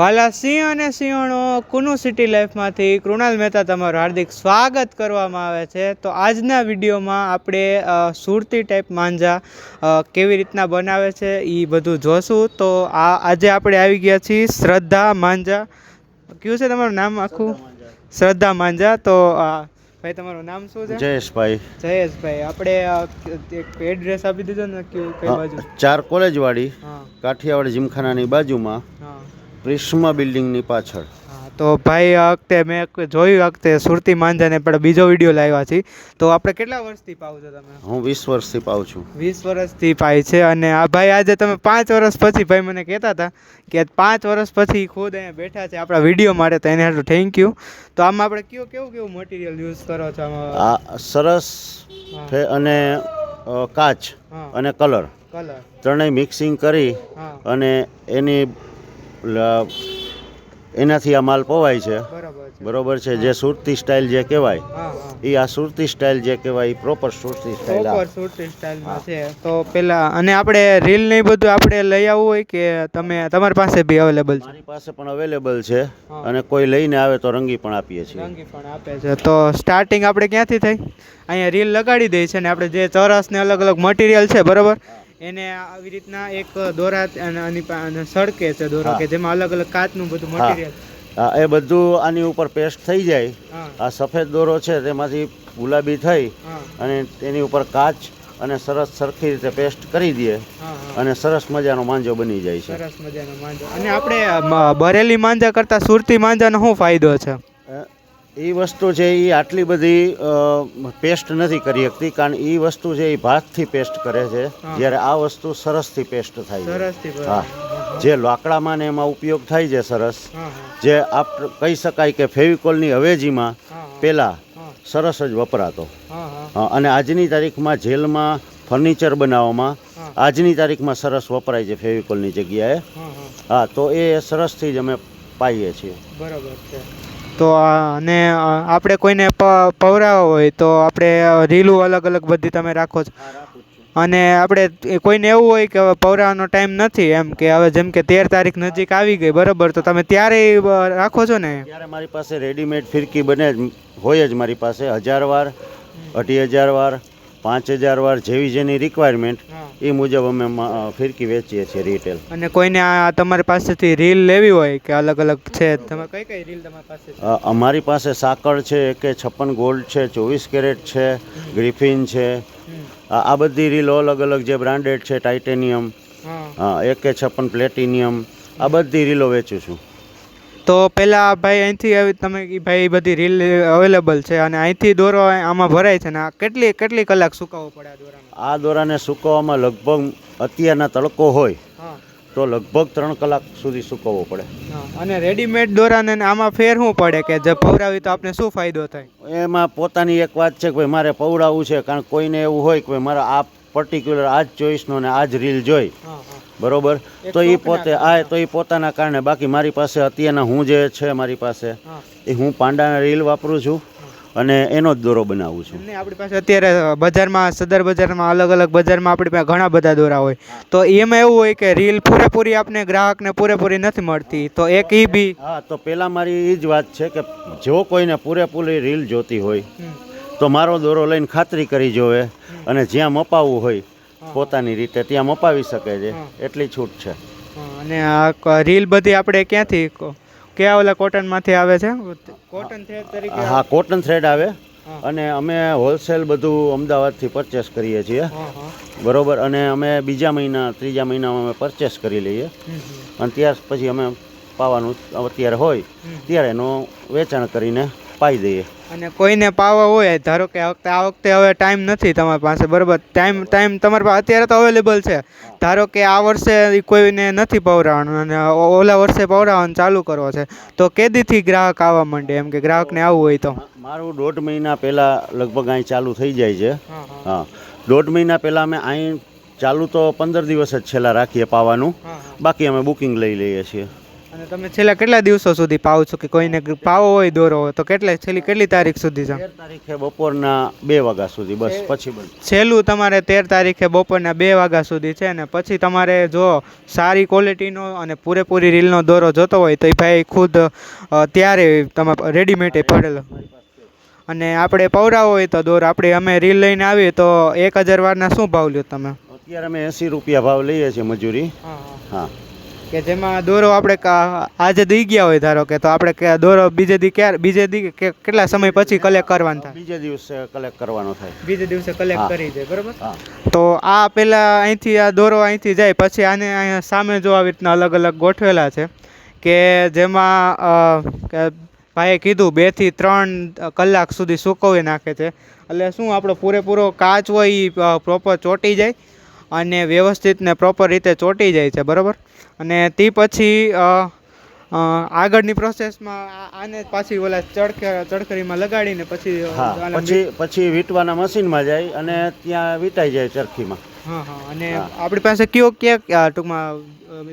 વાલા સિંહ અને સિંહણો કુનુ સિટી લાઈફમાંથી કૃણાલ મહેતા તમારું હાર્દિક સ્વાગત કરવામાં આવે છે. તો આજના વિડીયોમાં આપણે સુરતી ટાઈપ માંજા કેવી રીતના બનાવે છે એ બધું જોશું. તો આ આજે આપણે આવી ગયા છીએ શ્રદ્ધા માંજા. કયું છે તમારું નામ આખું? શ્રદ્ધા માંજા. તો ભાઈ તમારું નામ શું છે? જયેશભાઈ. જયેશભાઈ આપણે એક એડ્રેસ આપી દીધો ને કયું કઈ બાજુ? ચાર કોલેજવાળી કાઠિયાવાડ જીમખાનાની બાજુમાં. હા પ્રિસ્મા બિલ્ડિંગની પાછળ. તો ભાઈ આ વખતે મેં જોયું આ વખતે સુરતી માંજાને પણ બીજો વીડિયો લાવ્યા છે. તો આપણે કેટલા વર્ષથી પાવ છો તમે? હું વીસ વર્ષથી પાવ છું. વીસ વર્ષથી પાય છે અને આ ભાઈ આજે તમે પાંચ વર્ષ પછી ભાઈ મને કહેતા હતા કે પાંચ વર્ષ પછી ખુદ અહીંયા બેઠા છે આપણા વીડિયો માટે તો એને હાટું થેન્ક યુ તો આમાં આપણે કયો કેવું કેવું મટીરિયલ યુઝ કરો છો આમાં? આ સરસ. અને કાચ અને કલર. કલર. ત્રણેય મિક્સિંગ કરી અને એની એનાથી આ માલ પવાય છે. બરોબર છે. જે સુરતી સ્ટાઇલ જે કહેવાય એ આ સુરતી સ્ટાઇલ જે કહેવાય એ proper Surati style proper Surati સ્ટાઇલમાં છે. તો પેલા અને આપણે રીલ ને બધું આપણે લઈ આવવું હોય કે તમે તમારી પાસે બી અવેલેબલ છે? મારી પાસે પણ અવેલેબલ છે. અને કોઈ લઈને આવે તો રંગી પણ આપીએ છીએ. રંગી પણ આપે છે. તો સ્ટાર્ટિંગ આપણે ક્યાંથી થઈ? અહીંયા રીલ લગાડી દઈ છે ને આપણે જે ચોરસ ને અલગ અલગ મટીરિયલ છે બરોબર? એને આવી રીતના એક દોરા અને સળકે છે દોરો કે જેમાં અલગ અલગ કાચનું બધું. મટીરિયલ એ બધું આની ઉપર પેસ્ટ થઈ જાય. આ સફેદ દોરો છે તેમાંથી ગુલાબી થઈ અને તેની ઉપર કાચ અને સરસ સરખી રીતે પેસ્ટ કરી દઈએ અને સરસ મજાનો માંજો બની જાય છે. સરસ મજાનો માંજો. અને આપણે બરેલી માંજા કરતાં સુરતી માંજાનો શું ફાયદો છે? એ વસ્તુ છે એ આટલી બધી પેસ્ટ નથી કરી શકતી કારણ એ વસ્તુ છે એ ભાતથી પેસ્ટ કરે છે. જ્યારે આ વસ્તુ સરસથી પેસ્ટ થાય છે. હા. જે લાકડામાં ને એમાં ઉપયોગ થાય છે સરસ. જે આપ કહી શકાય કે ફેવિકોલની હા પહેલાં સરસ જ વપરાતો. અને આજની તારીખમાં જેલમાં ફર્નિચર બનાવવામાં આજની તારીખમાં સરસ વપરાય છે ફેવિકોલની જગ્યાએ. હા તો એ સરસથી જ અમે પાઈએ છીએ. બરાબર છે. તો અને આપણે કોઈને પવરાવવા હોય તો આપણે રીલું અલગ અલગ બધી તમે રાખો છો. અને આપણે કોઈને એવું હોય કે હવે પવરાવાનો ટાઈમ નથી એમ કે હવે જેમ કે તેર તારીખ નજીક આવી ગઈ બરાબર તો તમે ત્યારે રાખો છો ને? ત્યારે મારી પાસે રેડીમેડ ફિરકી બને જ હોય જ મારી પાસે હજાર વાર અઢી હજાર વાર પાંચ હજાર વાર જેવી જેની રિક્વાયરમેન્ટ એ મુજબ અમે ફિરકી વેચીએ છીએ રિટેલ અને કોઈને આ તમારી પાસેથી રીલ લેવી હોય કે અલગ અલગ છે તમે કઈ કઈ રીલ તમારી પાસે અમારી પાસે સાકળ છે કે છપ્પન ગોલ્ડ છે ચોવીસ કેરેટ છે ગ્રિફિન છે. આ બધી રીલો અલગ અલગ જે બ્રાન્ડેડ છે ટાઇટેનિયમ એકે એક કે છપ્પન પ્લેટિનિયમ આ બધી રીલો વેચું છું. તો પહેલાં ભાઈ અહીંથી આવી તમે ભાઈ બધી રીલ અવેલેબલ છે અને અહીંથી દોરો આમાં ભરાય છે ને આ કેટલી કેટલી કલાક સુકાવવો પડે આ આ દોરાને સૂકવવામાં લગભગ અત્યારના તડકો હોય તો લગભગ ત્રણ કલાક સુધી સુકવવો પડે. અને રેડીમેડ દોરાને આમાં ફેર શું પડે કે જે પવરાવી તો આપણે શું ફાયદો થાય? એમાં પોતાની એક વાત છે કે ભાઈ મારે પવડાવવું છે કારણ કે કોઈને એવું હોય કે ભાઈ મારે આ પર્ટિક્યુલર આ જ ચોઈસનો ને આ જ રીલ જોઈ. બરોબર? તો એ પોતે આ તો એ પોતાના કારણે. બાકી મારી પાસે અત્યારના હું જે છે મારી પાસે એ હું પાંડાના રીલ વાપરું છું અને એનો જ દોરો બનાવું છું. આપણી પાસે અત્યારે બજારમાં સદર બજારમાં અલગ અલગ બજારમાં આપણી પાસે ઘણા બધા દોરા હોય. તો એમાં એવું હોય કે રીલ પૂરેપૂરી આપણે ગ્રાહકને પૂરેપૂરી નથી મળતી. તો એક ઈ બી. હા તો પહેલાં મારી એ જ વાત છે કે જો કોઈને પૂરેપૂરી રીલ જોતી હોય તો મારો દોરો લઈને ખાતરી કરી જોવે અને જ્યાં મપાવવું હોય પોતાની રીતે ત્યાં મપાવી શકે છે. એટલી છૂટ છે. અને આ રીલ બધી આપણે ક્યાંથી કયા ઓલા કોટનમાંથી આવે છે? કોટન થ્રેડ તરીકે હા કોટન થ્રેડ આવે. અને અમે હોલસેલ બધું અમદાવાદથી પરચેસ કરીએ છીએ. બરોબર? અને અમે બીજા મહિના ત્રીજા મહિનામાં અમે પરચેસ કરી લઈએ. અને ત્યાર પછી અમે પાવાનું અત્યારે હોય. ત્યારે એનું વેચાણ કરીને પાઈ દઈએ અને કોઈને પાવા હોય ધારો કે આ વખતે આ વખતે હવે ટાઈમ નથી તમારી પાસે બરાબર? ટાઈમ ટાઈમ તમારી પાસે અત્યારે તો અવેલેબલ છે. ધારો કે આ વર્ષે કોઈને નથી પવરાવાનું અને ઓલા વર્ષે પવરાવવાનું ચાલુ કરવો છે. તો કેદીથી ગ્રાહક આવવા માંડે? એમ કે ગ્રાહકને આવવું હોય તો. મારું દોઢ મહિના પહેલાં લગભગ અહીં ચાલુ થઈ જાય છે. હા દોઢ મહિના પહેલાં અમે અહીં ચાલુ તો પંદર દિવસ જ છેલ્લા રાખીએ પાવાનું. બાકી અમે બુકિંગ લઈ લઈએ છીએ. અને તમે છેલ્લા કેટલા દિવસો સુધી પાવ છો કે કોઈને પાવો હોય દોરો હોય તો કેટલા છેલ્લી કેટલી તારીખ સુધી છે? તેર તારીખે બપોરના બે વાગ્યા સુધી બસ પછી બંધ. છેલ્લું તમારે તેર તારીખે બપોરના બે વાગ્યા સુધી છે ને પછી તમારે જો સારી ક્વોલિટીનો અને પૂરેપૂરી રીલનો દોરો જોતો હોય તો એ ભાઈ ખુદ ત્યારે તમે રેડીમેડ પડેલો. અને આપણે પવરાવો હોય તો દોર આપણે અમે રીલ લઈને આવીએ તો એક હજાર વારના શું ભાવ લ્યો તમે? અત્યારે અમે એંસી રૂપિયા ભાવ લઈએ છીએ મજૂરી. હા. કે જેમાં દોરો આપણે આજે દઈ ગયા હોય ધારો કે તો આપણે દોરો બીજે દી ક્યારે બીજે દી કે કેટલા સમય પછી કલેક્ટ કરવાનું થાય? બીજે દિવસે કલેક્ટ કરવાનો થાય. બીજે દિવસે કલેક્ટ કરી જાય બરોબર? તો આ પેલા અહીંથી આ દોરો અહીંથી જાય પછી આને અહીંયા સામે જો આવી રીતના અલગ અલગ ગોઠવેલા છે. કે જેમાં કે ભાઈએ કીધું બેથી ત્રણ કલાક સુધી સુકવી નાખે છે. એટલે શું આપણો પૂરેપૂરો કાચ હોય એ પ્રોપર ચોંટી જાય. અને વ્યવસ્થિત ને પ્રોપર રીતે ચોંટી જાય છે બરાબર? અને તે પછી આગળની પ્રોસેસમાં આને પાછી ઓલા ચડખ ચડખરીમાં લગાડીને પછી પછી પછી વીંટવાના મશીનમાં જાય અને ત્યાં વીંટાઈ જાય ચરખીમાં. હા હા અને આપણી પાસે કયો ક્યાં ટૂંકમાં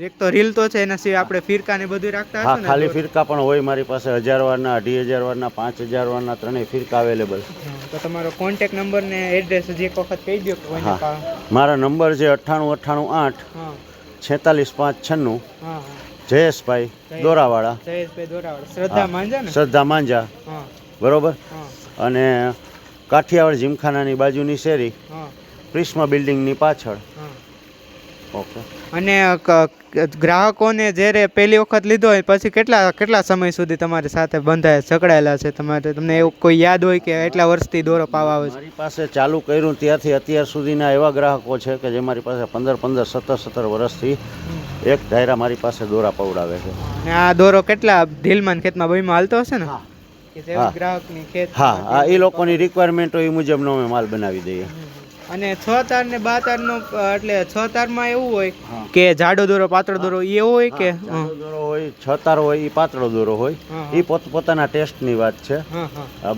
એક તો રીલ તો છે એના સિવાય આપણે ફિરકા ને બધું રાખતા હા ખાલી ફિરકા પણ હોય મારી પાસે હજાર વારના અઢી હજાર વારના પાંચ હજાર વારના ત્રણેય ફિરકા અવેલેબલ તો તમારો કોન્ટેક નંબર ને એડ્રેસ હજી એક વખત કહી દો કે હા. પા- મારા નંબર છે અઠ્ઠાણું અઠ્ઠાણું આઠ છેતાલીસ પાંચ છન્નું. જયેશભાઈ દોરાવાળા. જયેશભાઈ દોરાવાળા. શ્રદ્ધા માંજા ને? શ્રદ્ધા માંજા બરોબર? અને કાઠિયાવાડ જીમખાનાની બાજુની શેરી હા. પ્રિસ્મા બિલ્ડિંગની પાછળ. ઓકે. અને ગ્રાહકોને જ્યારે પહેલી વખત લીધો હોય પછી કેટલા કેટલા સમય સુધી તમારી સાથે બંધાય સંકળાયેલા છે? તમારે તમને એવું કોઈ યાદ હોય કે એટલા વર્ષથી દોરો પાવા આવે છે? મારી પાસે ચાલુ કર્યું ત્યારથી અત્યાર સુધીના એવા ગ્રાહકો છે કે જે મારી પાસે પંદર પંદર સત્તર સત્તર વર્ષથી એક ધાયરા મારી પાસે દોરા પવડાવે છે. અને આ દોરો કેટલા ઢીલમાં ખેતમાં બહીમાં હાલતો હશે ને? હા. હા. એ લોકોની રિક્વાયરમેન્ટ હોય એ મુજબનો અમે માલ બનાવી દઈએ. અને છ તાર ને બા તાર નો એટલે છ તારમાં એવું હોય કે જાડો દોરો પાતળો દોરો એ એવો હોય કે? દોરો હોય છતાર હોય એ પાતળો દોરો હોય. એ પોત પોતાના ટેસ્ટની વાત છે.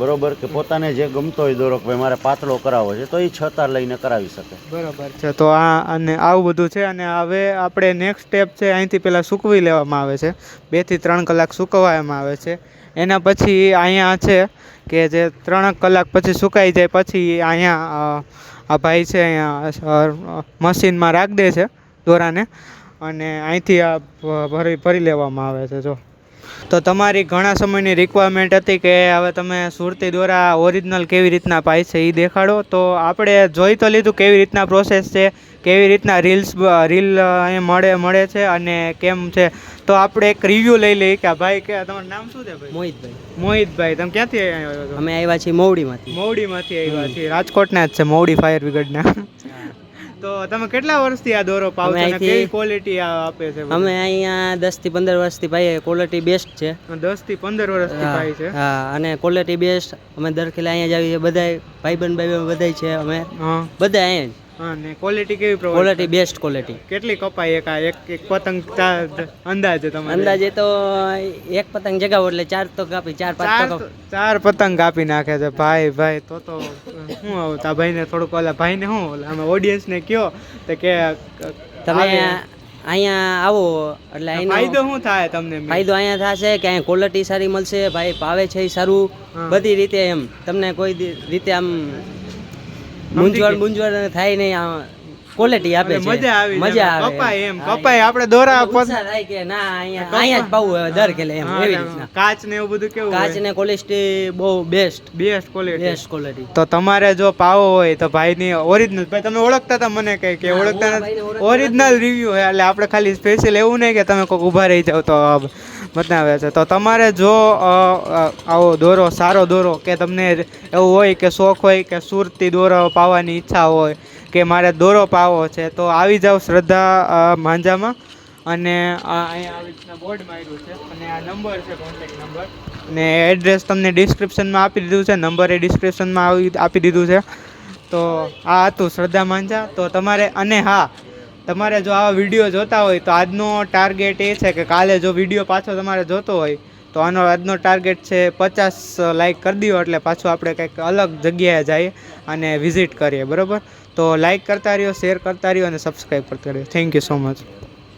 બરોબર કે પોતાને જે ગમતો હોય દોરો કે ભાઈ મારે પાતળો કરાવવો છે તો એ છતાર લઈને કરાવી શકે. બરોબર છે તો આ અને આવું બધું છે અને હવે આપણે નેક્સ્ટ સ્ટેપ છે અહીંથી પહેલાં સૂકવી લેવામાં આવે છે. બેથી ત્રણ કલાક સૂકવવામાં આવે છે. એના પછી અહીંયા છે કે જે ત્રણ કલાક પછી સુકાઈ જાય પછી અહીંયા આ ભાઈ છે અહીંયા મશીનમાં રાખી દે છે દોરાને અને અહીંથી આ ભરી ભરી લેવામાં આવે છે, જો. તો તમારી ઘણા સમયની રિક્વાયરમેન્ટ હતી કે હવે તમે સુરતી દોરા ઓરિજિનલ કેવી રીતના પાય છે એ દેખાડો. તો આપણે જોઈ તો લીધું કેવી રીતના પ્રોસેસ છે કેવી રીતના રીલ્સ રીલ અહીં મળે મળે છે અને કેમ છે. તો આપણે એક રિવ્યૂ લઈ લઈએ કે ભાઈ કે તમારું નામ શું છે ભાઈ? મોહિતભાઈ. મોહિતભાઈ તમે ક્યાંથી આવ્યા છો? અમે આવ્યા છીએ મોવડીમાંથી મોવડીમાંથી આવ્યા છીએ. રાજકોટના જ છે મોવડી ફાયર બ્રિગેડના તો તમે કેટલા વર્ષથી આ દોરો પાવ છો અને કેવી ક્વોલિટી આપે છે અમે અહીંયા દસથી પંદર વર્ષથી ભાઈ ક્વોલિટી બેસ્ટ છે. દસથી પંદર વર્ષથી પાઈ છે? હા અને ક્વોલિટી બેસ્ટ અમે દરખેલા અહીંયા જ આવીએ બધાય ભાઈબંધ ભાઈ બધાય છે અમે બધા અહીંયા અને ક્વોલિટી કેવી ક્વોલિટી બેસ્ટ ક્વોલિટી કેટલી કપાય એક આ એક એક પતંગ અંદાજે તમારે? અંદાજે તો એક પતંગ જગાવો એટલે ચાર તો કાપી ચાર પાંચ ચાર તો તો- ચાર પતંગ કાપી નાખે છે. ભાઈ ભાઈ તો તો શું આવું? તા ભાઈને થોડુંક ઓલા ભાઈને શું ઓલા અમે ઓડિયન્સને કયો? તો કે તમે અહીંયા આવો એટલે ફાયદો શું થાય તમને? ફાયદો અહીંયા થશે કે અહીંયા ક્વોલિટી સારી મળશે ભાઈ ભાવે છે એ સારું. બધી રીતે એમ. તમને કોઈ રીતે આમ મૂંઝવણ મૂંઝવણ થાય નહીં આ ક્વોલિટી આપે છે. મજા આવી મજા. આવે. કપાય એમ કપાય. આપણે દોરા. ઉત્સાહ થાય કે ના અહીંયા અહીંયા જ પાવું હવે દર કેલે એમ એવી રીતના. કાચ ને એવું બધું કેવું કાચ ને ક્વોલિટી બહુ best best quality best quality તો તમારે જો પાવો હોય તો ભાઈની ઓરિજિનલ ભાઈ તમે ઓળખતા હતા મને કઈ કે ઓળખતા ઓરિજિનલ રિવ્યુ હે એટલે આપણે ખાલી સ્પેશિયલ એવું નહીં કે તમે કોઈક ઊભા રહી જાવ તો આ બતાવે છે. તો તમારે જો આવો દોરો, સારો દોરો કે તમને એવું હોય કે શોખ હોય કે સુરતી દોરો પાવાની ઈચ્છા હોય કે મારે દોરો પાવો છે, તો આવી જાવ શ્રદ્ધા માંજામાં. અને અહીંયા આવી રીતના બોર્ડ માર્યું છે. અને આ નંબર છે કોન્ટેક્ટ નંબર અને એડ્રેસ તમને ડિસ્ક્રિપ્શનમાં આપી દીધું છે. નંબર એ ડિસ્ક્રિપ્શનમાં આવી, આપી દીધું છે. તો આ હતું શ્રદ્ધા માંજા. તો તમારે, અને હા તમારે જો આવા વીડિયો જોતા હોય તો આજનો ટાર્ગેટ એ છે કે કાલે જો વીડિયો પાછો તમારે જોતો હોય તો આનો આજનો ટાર્ગેટ છે પચાસ લાઇક કરી દો એટલે પાછું આપણે કંઈક અલગ જગ્યાએ જઈએ અને વિઝિટ કરીએ, બરાબર? તો લાઇક કરતા રહ્યો શેર કરતા રહ્યો અને સબસ્ક્રાઈબ કરતા રહ્યો. Thank you so much